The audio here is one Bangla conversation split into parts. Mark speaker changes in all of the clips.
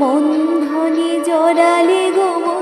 Speaker 1: বন্ধনে জড়ালে গো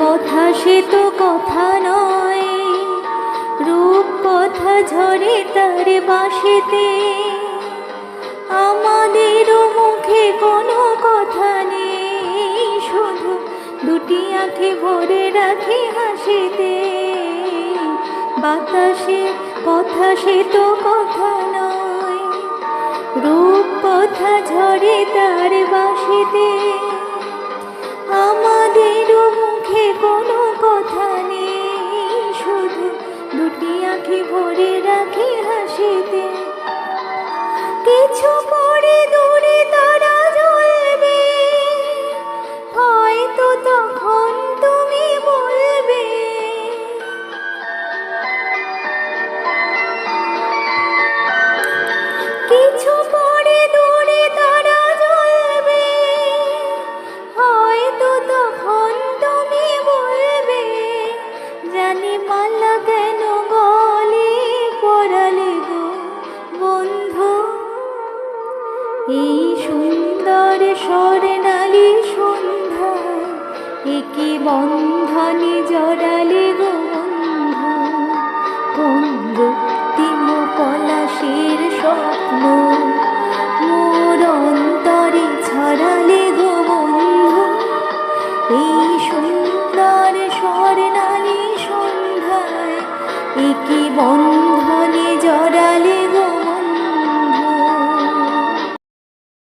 Speaker 1: কথা সে তো কথা নয়। রূপ কথা ঝরে তার বাঁশিতে আমাদেরও মুখে কোনো কথা নেই। শুধু দুটি আঁখে ভরে রাখি হাসিতে। বাতাসে কথা সে তো কথা নয়। রূপ কথা ঝরে তার বাঁশিতে আমাদেরও ভরে রাখি হাসিতে। কিছু পরে বন্ধনে জড়ালে গো বন্ধু কোন রক্তিম পলাশের স্বপ্ন? মোর অন্তরে ছড়ালে গো বন্ধু এই সুন্দর স্বর্ণালী সন্ধ্যায় একে বন্ধনে